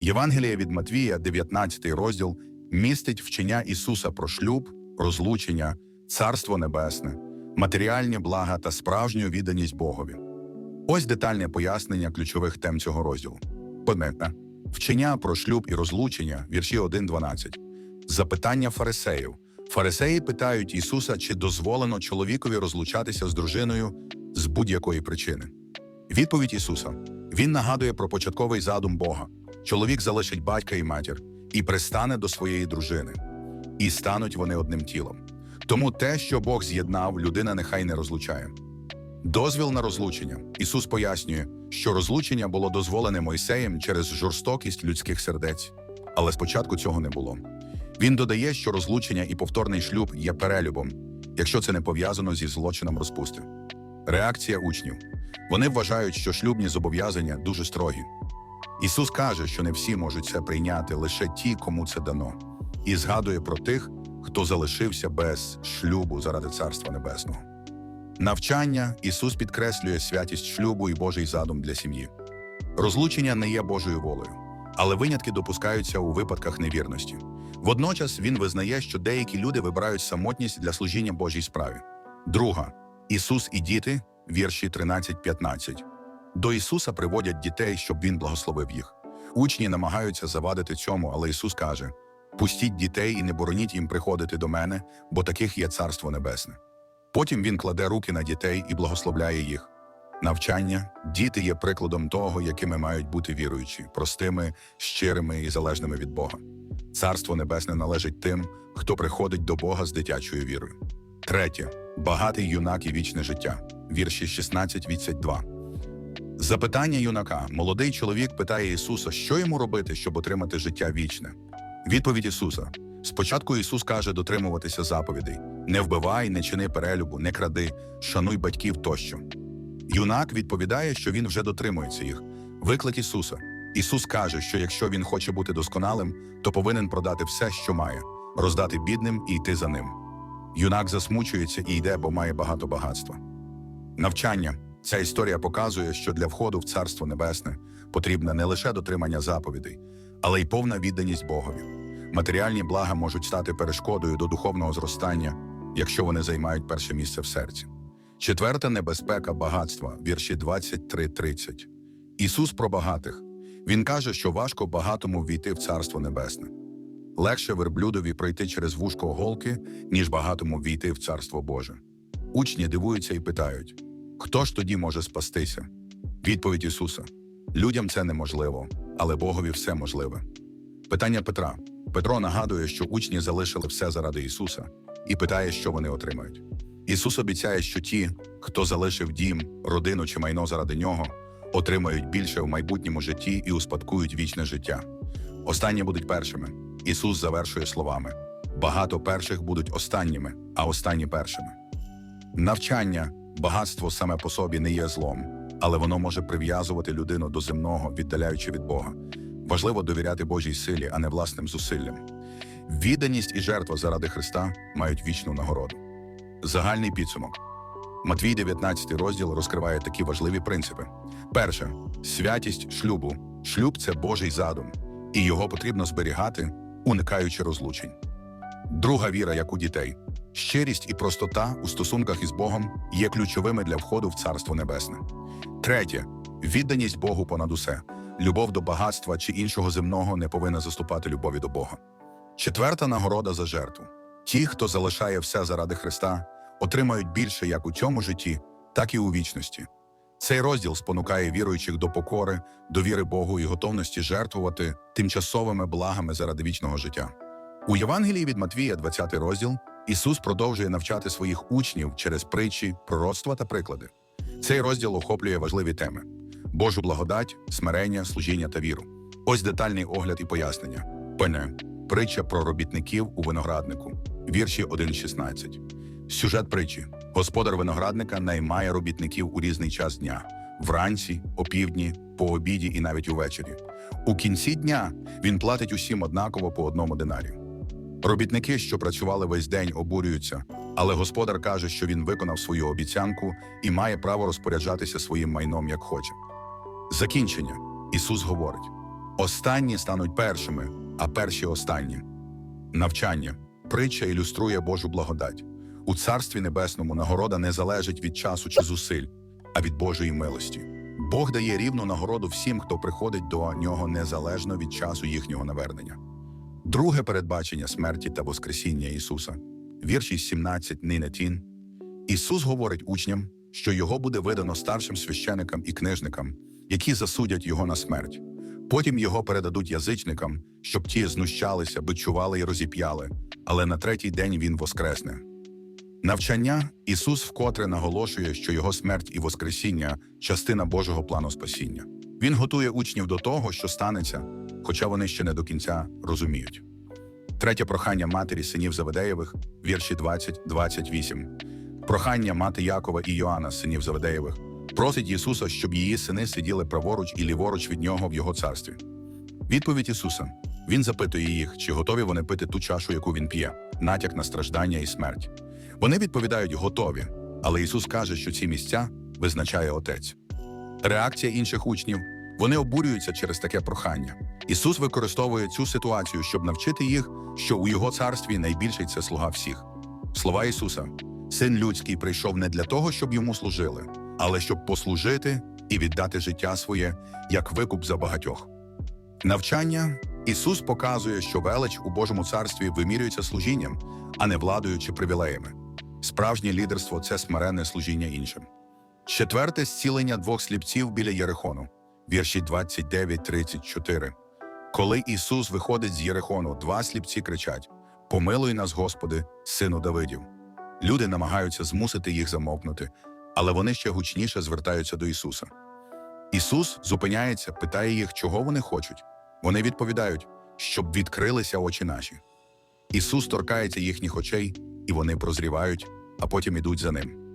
Євангеліє від Матвія, 19 розділ, містить вчення Ісуса про шлюб, розлучення, Царство Небесне, матеріальні блага та справжню відданість Богові. Ось детальне пояснення ключових тем цього розділу. Одне вчення про шлюб і розлучення, вірші 1.12. Запитання фарисеїв. Фарисеї питають Ісуса, чи дозволено чоловікові розлучатися з дружиною з будь-якої причини. Відповідь Ісуса: Він нагадує про початковий задум Бога. Чоловік залишить батька і матір і пристане до своєї дружини, і стануть вони одним тілом. Тому те, що Бог з'єднав, людина нехай не розлучає. Дозвіл на розлучення. Ісус пояснює, що розлучення було дозволене Мойсеєм через жорстокість людських сердець, але спочатку цього не було. Він додає, що розлучення і повторний шлюб є перелюбом, якщо це не пов'язано зі злочином розпусти. Реакція учнів. Вони вважають, що шлюбні зобов'язання дуже строгі. Ісус каже, що не всі можуть це прийняти, лише ті, кому це дано, і згадує про тих, хто залишився без шлюбу заради Царства Небесного. Навчання Ісус підкреслює святість шлюбу і Божий задум для сім'ї. Розлучення не є Божою волею, але винятки допускаються у випадках невірності. Водночас він визнає, що деякі люди вибирають самотність для служіння Божій справі. Друга Ісус і діти, вірші 13-15. До Ісуса приводять дітей, щоб Він благословив їх. Учні намагаються завадити цьому, але Ісус каже: Пустіть дітей і не бороніть їм приходити до мене, бо таких є Царство Небесне. Потім він кладе руки на дітей і благословляє їх. Навчання діти є прикладом того, якими мають бути віруючі, простими, щирими і залежними від Бога. Царство Небесне належить тим, хто приходить до Бога з дитячою вірою. Третє багатий юнак і вічне життя. Вірші 16-22. Запитання юнака. Молодий чоловік питає Ісуса, що йому робити, щоб отримати життя вічне. Відповідь Ісуса. Спочатку Ісус каже дотримуватися заповідей: не вбивай, не чини перелюбу, не кради, шануй батьків тощо. Юнак відповідає, що він вже дотримується їх. Виклик Ісуса. Ісус каже, що якщо він хоче бути досконалим, то повинен продати все, що має, роздати бідним і йти за ним. Юнак засмучується і йде, бо має багато багатства. Навчання. Ця історія показує, що для входу в Царство Небесне потрібне не лише дотримання заповідей, але й повна відданість Богові. Матеріальні блага можуть стати перешкодою до духовного зростання, якщо вони займають перше місце в серці. Четверта небезпека багатства, вірші 23-30. Ісус про багатих. Він каже, що важко багатому війти в Царство Небесне. Легше верблюдові пройти через вушко голки, ніж багатому війти в Царство Боже. Учні дивуються і питають: хто ж тоді може спастися? Відповідь Ісуса: людям це неможливо, але Богові все можливе. Питання Петра. Петро нагадує, що учні залишили все заради Ісуса, і питає, що вони отримають. Ісус обіцяє, що ті, хто залишив дім, родину чи майно заради нього, отримають більше в майбутньому житті і успадкують вічне життя. Останні будуть першими. Ісус завершує словами: багато перших будуть останніми, а останні першими. Навчання, багатство саме по собі не є злом, але воно може прив'язувати людину до земного, віддаляючи від Бога. Важливо довіряти Божій силі, а не власним зусиллям. Відданість і жертва заради Христа мають вічну нагороду. Загальний підсумок. Матвій 19 розділ розкриває такі важливі принципи. Перше святість шлюбу. Шлюб це Божий задум, і його потрібно зберігати, уникаючи розлучень. Друга віра, як у дітей. Щирість і простота у стосунках із Богом є ключовими для входу в Царство Небесне. Третє відданість Богу понад усе. Любов до багатства чи іншого земного не повинна заступати любові до Бога. Четверта нагорода за жертву. Ті, хто залишає все заради Христа, отримають більше як у цьому житті, так і у вічності. Цей розділ спонукає віруючих до покори, довіри Богу і готовності жертвувати тимчасовими благами заради вічного життя. У Євангелії від Матвія, 20 розділ, Ісус продовжує навчати своїх учнів через притчі, пророцтва та приклади. Цей розділ охоплює важливі теми: Божу благодать, смирення, служіння та віру. Ось детальний огляд і пояснення. Пене. Притча про робітників у винограднику. Вірші 1.16. Сюжет притчі. Господар виноградника наймає робітників у різний час дня: вранці, опівдні, по обіді і навіть увечері. У кінці дня він платить усім однаково по одному динарі. Робітники, що працювали весь день, обурюються, але господар каже, що він виконав свою обіцянку і має право розпоряджатися своїм майном як хоче. Закінчення. Ісус говорить: Останні стануть першими, а перші останні. Навчання. Притча ілюструє Божу благодать. У Царстві Небесному нагорода не залежить від часу чи зусиль, а від Божої милості. Бог дає рівну нагороду всім, хто приходить до нього незалежно від часу їхнього навернення. Друге передбачення смерті та Воскресіння Ісуса. Вірші 17 Нинетін. Ісус говорить учням, що його буде видано старшим священикам і книжникам, які засудять його на смерть. Потім його передадуть язичникам, щоб ті знущалися, бичували і розіп'яли, але на третій день він воскресне. Навчання Ісус вкотре наголошує, що його смерть і Воскресіння частина Божого плану спасіння. Він готує учнів до того, що станеться, хоча вони ще не до кінця розуміють. Третє прохання матері синів Заведеєвих, вірші 20-28. Прохання мати Якова і Йоанна, синів Заведеєвих, просить Ісуса, щоб її сини сиділи праворуч і ліворуч від нього в його царстві. Відповідь Ісуса. Він запитує їх, чи готові вони пити ту чашу, яку він п'є, натяк на страждання і смерть. Вони відповідають готові, але Ісус каже, що ці місця визначає Отець. Реакція інших учнів вони обурюються через таке прохання. Ісус використовує цю ситуацію, щоб навчити їх, що у Його царстві найбільший це слуга всіх. Слова Ісуса: Син людський прийшов не для того, щоб йому служили, але щоб послужити і віддати життя своє як викуп за багатьох. Навчання Ісус показує, що велич у Божому царстві вимірюється служінням, а не владою чи привілеями. Справжнє лідерство це смиренне служіння іншим. Четверте зцілення двох сліпців біля Єрихону, вірші 29-34. Коли Ісус виходить з Єрихону, два сліпці кричать: Помилуй нас, Господи, сину Давидів. Люди намагаються змусити їх замовкнути, але вони ще гучніше звертаються до Ісуса. Ісус зупиняється, питає їх, чого вони хочуть. Вони відповідають, щоб відкрилися очі наші. Ісус торкається їхніх очей, і вони прозрівають, а потім ідуть за ним.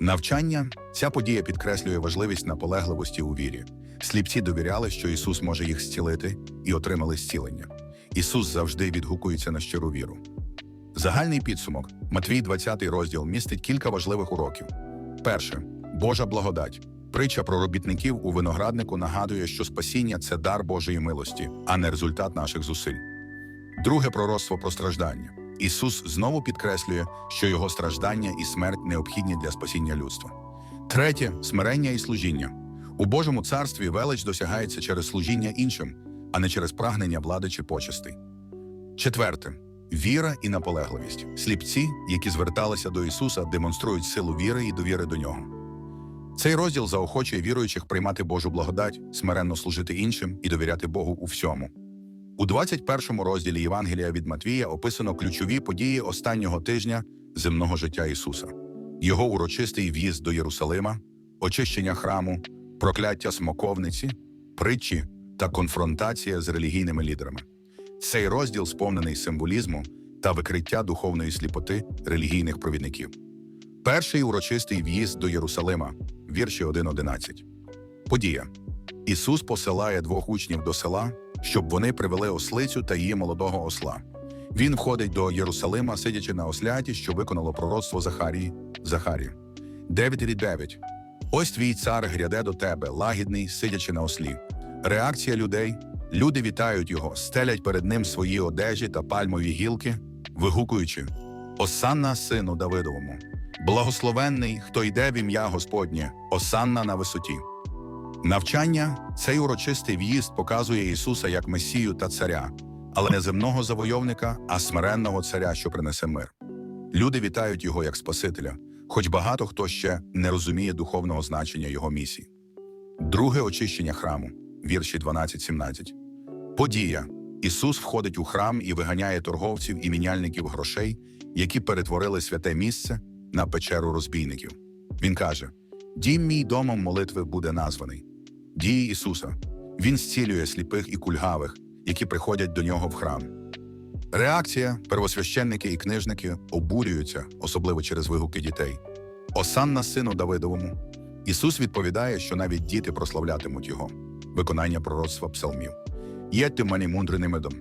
Навчання ця подія підкреслює важливість наполегливості у вірі. Сліпці довіряли, що Ісус може їх зцілити, і отримали зцілення. Ісус завжди відгукується на щиру віру. Загальний підсумок Матвій 20 розділ містить кілька важливих уроків. Перше Божа благодать. Притча про робітників у винограднику нагадує, що спасіння це дар Божої милості, а не результат наших зусиль. Друге пророцтво про страждання. Ісус знову підкреслює, що його страждання і смерть необхідні для спасіння людства. Третє смирення і служіння. У Божому царстві велич досягається через служіння іншим, а не через прагнення влади чи почестей. Четверте віра і наполегливість. Сліпці, які зверталися до Ісуса, демонструють силу віри і довіри до нього. Цей розділ заохочує віруючих приймати Божу благодать, смиренно служити іншим і довіряти Богу у всьому. У 21 розділі Євангелія від Матвія описано ключові події останнього тижня земного життя Ісуса: Його урочистий в'їзд до Єрусалима, очищення храму, прокляття смоковниці, притчі та конфронтація з релігійними лідерами. Цей розділ сповнений символізму та викриття духовної сліпоти релігійних провідників. Перший урочистий в'їзд до Єрусалима, вірші 1.11. Подія. Ісус посилає двох учнів до села, щоб вони привели ослицю та її молодого осла. Він входить до Єрусалима, сидячи на осляті, що виконало пророцтво Захарії. Захарі. 9.9. Ось твій цар гряде до тебе, лагідний, сидячи на ослі. Реакція людей. Люди вітають його, стелять перед ним свої одежі та пальмові гілки, вигукуючи: Осанна сину Давидовому. Благословенний, хто йде в ім'я Господнє, осанна на висоті. Навчання цей урочистий в'їзд показує Ісуса як Месію та царя, але не земного завойовника, а смиренного царя, що принесе мир. Люди вітають його як Спасителя, хоч багато хто ще не розуміє духовного значення його місії. Друге очищення храму, вірші 12-17. Подія. Ісус входить у храм і виганяє торговців і міняльників грошей, які перетворили святе місце на печеру розбійників. Він каже: Дім мій домом молитви буде названий. Дії Ісуса. Він зцілює сліпих і кульгавих, які приходять до нього в храм. Реакція первосвященники і книжники обурюються, особливо через вигуки дітей. Осанна сину Давидовому. Ісус відповідає, що навіть діти прославлятимуть його, виконання пророцтва псалмів. Єдьте мені мудреним медом.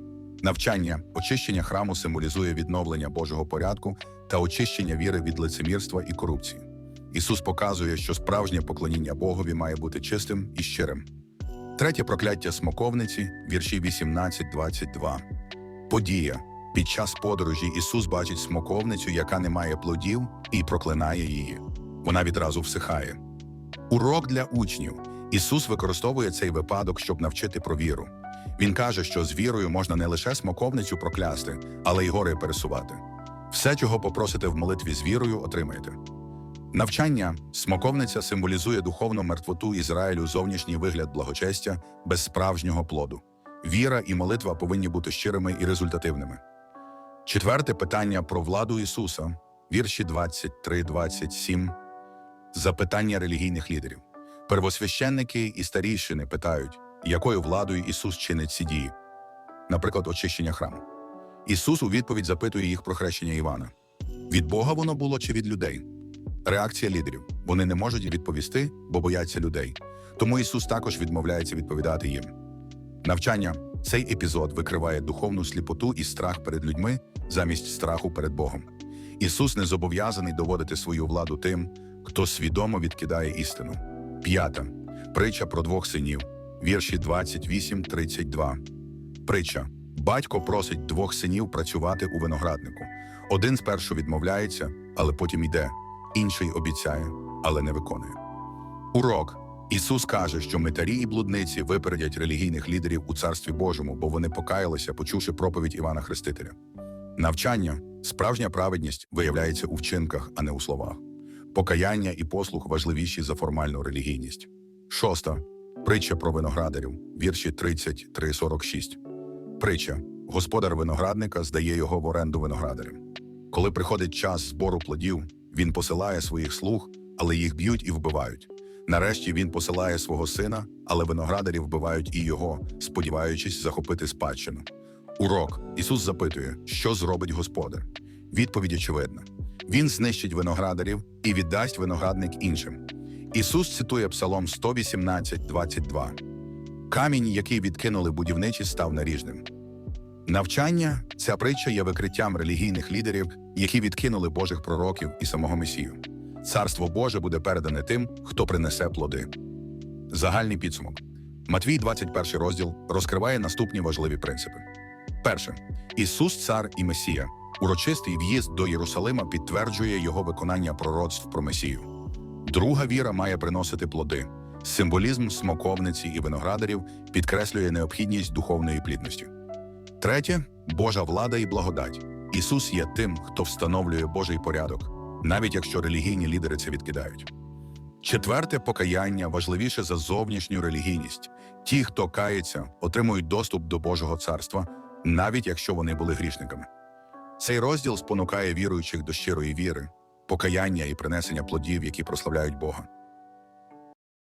Навчання, очищення храму символізує відновлення Божого порядку та очищення віри від лицемірства і корупції. Ісус показує, що справжнє поклоніння Богові має бути чистим і щирим. Третє прокляття смоковниці, вірші 18-22. Подія. Під час подорожі Ісус бачить смоковницю, яка не має плодів, і проклинає її. Вона відразу всихає. Урок для учнів. Ісус використовує цей випадок, щоб навчити про віру. Він каже, що з вірою можна не лише смоковницю проклясти, але й гори пересувати. Все, чого попросите в молитві з вірою, отримаєте. Навчання смоковниця символізує духовну мертвоту Ізраїлю, зовнішній вигляд благочестя без справжнього плоду. Віра і молитва повинні бути щирими і результативними. Четверте питання про владу Ісуса, вірші 23-27. Запитання релігійних лідерів. Первосвященники і старійшини питають, якою владою Ісус чинить ці дії, наприклад, очищення храму. Ісус у відповідь запитує їх про хрещення Івана. Від Бога воно було чи від людей? Реакція лідерів. Вони не можуть відповісти, бо бояться людей. Тому Ісус також відмовляється відповідати їм. Навчання цей епізод викриває духовну сліпоту і страх перед людьми замість страху перед Богом. Ісус не зобов'язаний доводити свою владу тим, хто свідомо відкидає істину. П'ята притча про двох синів, вірші 28-32. Притча. Батько просить двох синів працювати у винограднику. Один спершу відмовляється, але потім йде, інший обіцяє, але не виконує. Урок. Ісус каже, що митарі і блудниці випередять релігійних лідерів у Царстві Божому, бо вони покаялися, почувши проповідь Івана Хрестителя. Навчання, справжня праведність виявляється у вчинках, а не у словах. Покаяння і послух важливіші за формальну релігійність. Шоста. Притча про виноградарів, вірші 33-46. Притча. Господар виноградника здає його в оренду виноградарям. Коли приходить час збору плодів, він посилає своїх слуг, але їх б'ють і вбивають. Нарешті він посилає свого сина, але виноградарі вбивають і його, сподіваючись захопити спадщину. Урок Ісус запитує, що зробить господар. Відповідь очевидна: Він знищить виноградарів і віддасть виноградник іншим. Ісус цитує Псалом 118, 22. Камінь, який відкинули будівничі, став наріжним. Навчання ця притча є викриттям релігійних лідерів, які відкинули Божих пророків і самого Месію. Царство Боже буде передане тим, хто принесе плоди. Загальний підсумок. Матвій, 21 розділ, розкриває наступні важливі принципи. Перше. Ісус, цар і Месія. Урочистий в'їзд до Єрусалима підтверджує його виконання пророцтв про Месію. Друга віра має приносити плоди. Символізм смоковниці і виноградарів підкреслює необхідність духовної плідності. Третє Божа влада і благодать. Ісус є тим, хто встановлює Божий порядок, навіть якщо релігійні лідери це відкидають. Четверте покаяння важливіше за зовнішню релігійність. Ті, хто кається, отримують доступ до Божого царства, навіть якщо вони були грішниками. Цей розділ спонукає віруючих до щирої віри, покаяння і принесення плодів, які прославляють Бога.